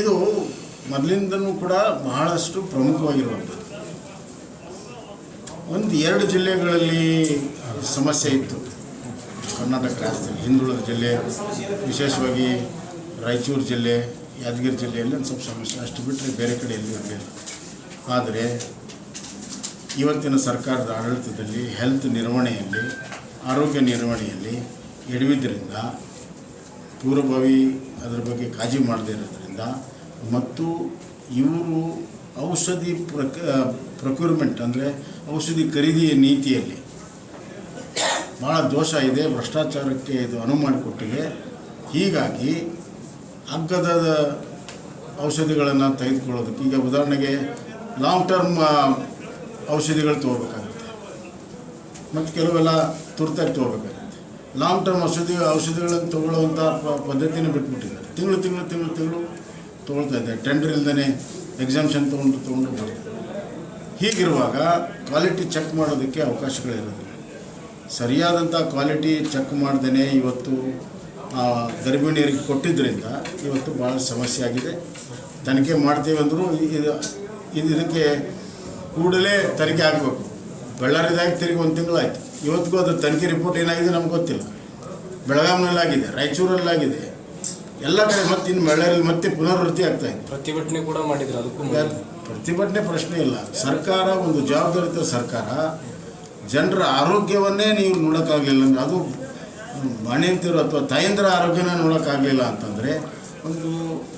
ಇದು ಮೊದಲಿಂದನೂ ಕೂಡ ಬಹಳಷ್ಟು ಪ್ರಮುಖವಾಗಿರುವಂಥದ್ದು. ಒಂದು ಎರಡು ಜಿಲ್ಲೆಗಳಲ್ಲಿ ಸಮಸ್ಯೆ ಇತ್ತು. ಕರ್ನಾಟಕ ರಾಜ್ಯದಲ್ಲಿ, ಹಿಂದುಳಿದ ಜಿಲ್ಲೆ, ವಿಶೇಷವಾಗಿ ರಾಯಚೂರು ಜಿಲ್ಲೆ, ಯಾದಗಿರಿ ಜಿಲ್ಲೆಯಲ್ಲಿ ಒಂದು ಸ್ವಲ್ಪ ಸಮಸ್ಯೆ, ಅಷ್ಟು ಬಿಟ್ಟರೆ ಬೇರೆ ಕಡೆ ಎಲ್ಲೂ ಇರಲಿಲ್ಲ. ಆದರೆ ಇವತ್ತಿನ ಸರ್ಕಾರದ ಆಡಳಿತದಲ್ಲಿ ಹೆಲ್ತ್ ನಿರ್ವಹಣೆಯಲ್ಲಿ, ಆರೋಗ್ಯ ನಿರ್ವಹಣೆಯಲ್ಲಿ ಎಡವಿದ್ದರಿಂದ ಪೂರ್ವಭಾವಿ ಅದರ ಬಗ್ಗೆ ಕಾಳಜಿ ಮಾಡದೇ ಇರೋದ್ರಿಂದ ಮತ್ತು ಇವರು ಔಷಧಿ ಪ್ರಕ, ಪ್ರಕ್ಯೂರ್ಮೆಂಟ್ ಅಂದರೆ ಔಷಧಿ ಖರೀದಿಯ ನೀತಿಯಲ್ಲಿ ಭಾಳ ದೋಷ ಇದೆ, ಭ್ರಷ್ಟಾಚಾರಕ್ಕೆ ಇದು ಅನುವು ಮಾಡಿಕೊಟ್ಟಿದೆ ಹೀಗಾಗಿ ಅಗ್ಗದ ಔಷಧಿಗಳನ್ನು ತೆಗೆದುಕೊಳ್ಳೋದಕ್ಕೆ, ಈಗ ಉದಾಹರಣೆಗೆ ಲಾಂಗ್ ಟರ್ಮ್ ಔಷಧಿಗಳು ತೊಗೋಬೇಕಾಗುತ್ತೆ. ಮತ್ತು ಕೆಲವೆಲ್ಲ ತುರ್ತಾಗಿ ತೊಗೋಬೇಕಾಗುತ್ತೆ. ಲಾಂಗ್ ಟರ್ಮ್ ಔಷಧಿ ಔಷಧಿಗಳನ್ನು ತೊಗೊಳ್ಳುವಂಥ ಪದ್ಧತಿನೇ ಬಿಟ್ಬಿಟ್ಟಿದ್ದಾರೆ. ತಿಂಗಳು ತಿಂಗಳು ತಿಂಗಳು ತಿಂಗಳು ತೊಗೊಳ್ತಾ ಇದ್ದಾರೆ. ಟೆಂಡರ್ ಇಲ್ಲದೇ ಎಕ್ಸಾಮ್ಷನ್ ತೊಗೊಂಡು ತೊಗೊಂಡು ಬರ್ತಾರೆ ಹೀಗಿರುವಾಗ ಕ್ವಾಲಿಟಿ ಚೆಕ್ ಮಾಡೋದಕ್ಕೆ ಅವಕಾಶಗಳಿರೋದಿಲ್ಲ. ಸರಿಯಾದಂಥ ಕ್ವಾಲಿಟಿ ಚೆಕ್ ಮಾಡ್ದೇ ಇವತ್ತು ಗರ್ಭಿಣಿಯರಿಗೆ ಕೊಟ್ಟಿದ್ದರಿಂದ ಇವತ್ತು ಭಾಳ ಸಮಸ್ಯೆ ಆಗಿದೆ. ತನಿಖೆ ಮಾಡ್ತೀವಿ ಅಂದರೂ ಇದು ಇದಕ್ಕೆ ಕೂಡಲೇ ತನಿಖೆ ಆಗಬೇಕು. ಬಳ್ಳಾರಿದಾಗಿ ತಿರುಗಿ ಒಂದು ತಿಂಗಳಾಯ್ತು. ಇವತ್ತಿಗೂ ಅದು ತನಿಖೆ ರಿಪೋರ್ಟ್ ಏನಾಗಿದೆ ನಮ್ಗೆ ಗೊತ್ತಿಲ್ಲ. ಬೆಳಗಾವಿನಲ್ಲಾಗಿದೆ ರಾಯಚೂರಲ್ಲಾಗಿದೆ. ಎಲ್ಲ ಕಡೆ ಮತ್ತೆ ಇನ್ನು ಬಳ್ಳಾರಿಯಲ್ಲಿ ಮತ್ತೆ ಪುನರ್ವೃತ್ತಿ ಆಗ್ತಾ ಇದೆ. ಪ್ರತಿಭಟನೆ ಕೂಡ ಮಾಡಿದ್ರು ಅದಕ್ಕೂ ಪ್ರತಿಭಟನೆ ಪ್ರಶ್ನೆ ಇಲ್ಲ. ಸರ್ಕಾರ ಒಂದು ಜವಾಬ್ದಾರಿತ ಸರ್ಕಾರ ಜನರ ಆರೋಗ್ಯವನ್ನೇ ನೀವು ನೋಡೋಕ್ಕಾಗಲಿಲ್ಲ ಅಂದ್ರೆ ಅದು ಮನೆಯಂತಿರೋ ಅಥವಾ ತಾಯಂದಿರ ಆರೋಗ್ಯನ ನೋಡೋಕ್ಕಾಗಲಿಲ್ಲ ಅಂತಂದರೆ ಒಂದು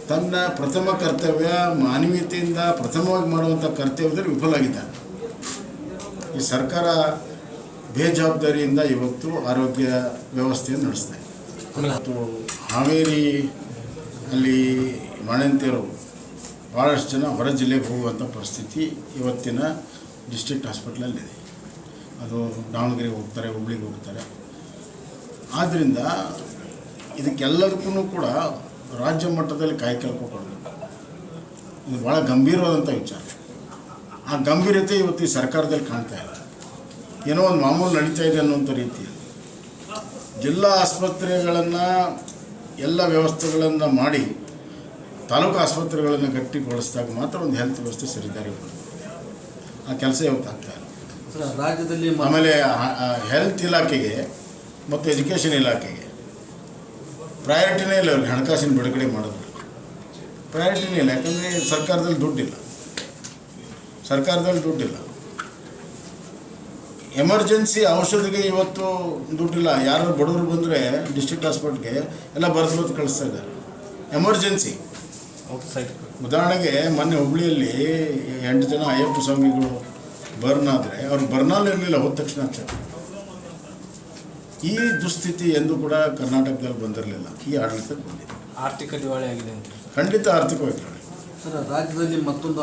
ತನ್ನ ಪ್ರಥಮ ಕರ್ತವ್ಯ ಮಾನವೀಯತೆಯಿಂದ ಪ್ರಥಮವಾಗಿ ಮಾಡುವಂಥ ಕರ್ತವ್ಯದಲ್ಲಿ ವಿಫಲಾಗಿದ್ದಾರೆ ಈ ಸರ್ಕಾರ ಬೇಜವಾಬ್ದಾರಿಯಿಂದ ಇವತ್ತು ಆರೋಗ್ಯ ವ್ಯವಸ್ಥೆಯನ್ನು ನಡೆಸ್ತಾ ಇದೆ. ಮತ್ತು ಹಾವೇರಿ ಅಲ್ಲಿ ಮಣಂತಿಯರು ಭಾಳಷ್ಟು ಜನ ಹೊರ ಜಿಲ್ಲೆಗೆ ಹೋಗುವಂಥ ಪರಿಸ್ಥಿತಿ ಇವತ್ತಿನ ಡಿಸ್ಟ್ರಿಕ್ಟ್ ಹಾಸ್ಪಿಟ್ಲಲ್ಲಿದೆ. ಅದು ದಾವಣಗೆರೆಗೆ ಹೋಗ್ತಾರೆ ಹುಬ್ಳಿಗೆ ಹೋಗ್ತಾರೆ. ಆದ್ದರಿಂದ ಇದಕ್ಕೆಲ್ಲದಕ್ಕೂ ಕೂಡ ರಾಜ್ಯ ಮಟ್ಟದಲ್ಲಿ ಕಾಯ್ಕಲ್ಪ ಕೊಡಬೇಕು. ಇದು ಭಾಳ ಗಂಭೀರವಾದಂಥ ವಿಚಾರ. ಆ ಗಂಭೀರತೆ ಇವತ್ತು ಈ ಸರ್ಕಾರದಲ್ಲಿ ಕಾಣ್ತಾ ಇಲ್ಲ. ಏನೋ ಒಂದು ಮಾಮೂಲು ನಡೀತಾ ಇದೆ ಅನ್ನೋಂಥ ರೀತಿಯಲ್ಲಿ ಜಿಲ್ಲಾ ಆಸ್ಪತ್ರೆಗಳನ್ನು ಎಲ್ಲ ವ್ಯವಸ್ಥೆಗಳನ್ನು ಮಾಡಿ ತಾಲೂಕು ಆಸ್ಪತ್ರೆಗಳನ್ನು ಗಟ್ಟಿಗೊಳಿಸಿದಾಗ ಮಾತ್ರ ಒಂದು ಹೆಲ್ತ್ ವ್ಯವಸ್ಥೆ ಸರಿದಾರಿ ಆ ಕೆಲಸ ಇವತ್ತು ಆಗ್ತಾ ಇಲ್ಲ. ರಾಜ್ಯದಲ್ಲಿ ಆಮೇಲೆ ಹೆಲ್ತ್ ಇಲಾಖೆಗೆ ಮತ್ತು ಎಜುಕೇಷನ್ ಇಲಾಖೆಗೆ ಪ್ರಯಾರಿಟಿನೇ ಇಲ್ಲ ಅವ್ರಿಗೆ ಹಣಕಾಸಿನ ಬಿಡುಗಡೆ ಮಾಡೋದು. ಪ್ರಯಾರಿಟಿನೇ ಇಲ್ಲ ಯಾಕಂದರೆ ಸರ್ಕಾರದಲ್ಲಿ ದುಡ್ಡಿಲ್ಲ. ಸರ್ಕಾರದಲ್ಲಿ ದುಡ್ಡಿಲ್ಲ. ಎಮರ್ಜೆನ್ಸಿ ಔಷಧಿಗೆ ಇವತ್ತು ದುಡ್ಡಿಲ್ಲ. ಯಾರು ಬಡವರು ಬಂದರೆ ಡಿಸ್ಟ್ರಿಕ್ಟ್ ಹಾಸ್ಪಿಟ್ಲ್ಗೆ ಎಲ್ಲ ಬರೆದು ಬರೆದು ಕಳಿಸ್ತಾ ಇದ್ದಾರೆ. ಎಮರ್ಜೆನ್ಸಿ. ಉದಾಹರಣೆಗೆ ಮೊನ್ನೆ ಹುಬ್ಳಿಯಲ್ಲಿ ಎಂಟು ಜನ ಅಯ್ಯಪ್ಪ ಸ್ವಾಮಿಗಳು ಬರ್ನ್ ಆದರೆ ಅವ್ರು ಬರ್ನಲ್ಲಿ ಇರಲಿಲ್ಲ ಹೋದ ತಕ್ಷಣ ಈ ದುಸ್ಥಿತಿ ಎಂದು ಕೂಡ ಕರ್ನಾಟಕದಲ್ಲಿ ಬಂದಿರಲಿಲ್ಲ. ಈ ಆಡಳಿತಕ್ಕೆ ಬಂದಿದೆ. ಆರ್ಥಿಕ ದಿವಾಳಿ ಆಗಿದೆ ಅಂತ. ಖಂಡಿತ ಆರ್ಥಿಕವಾಗಿ. ಸರ್ ರಾಜ್ಯದಲ್ಲಿ ಮತ್ತೊಂದು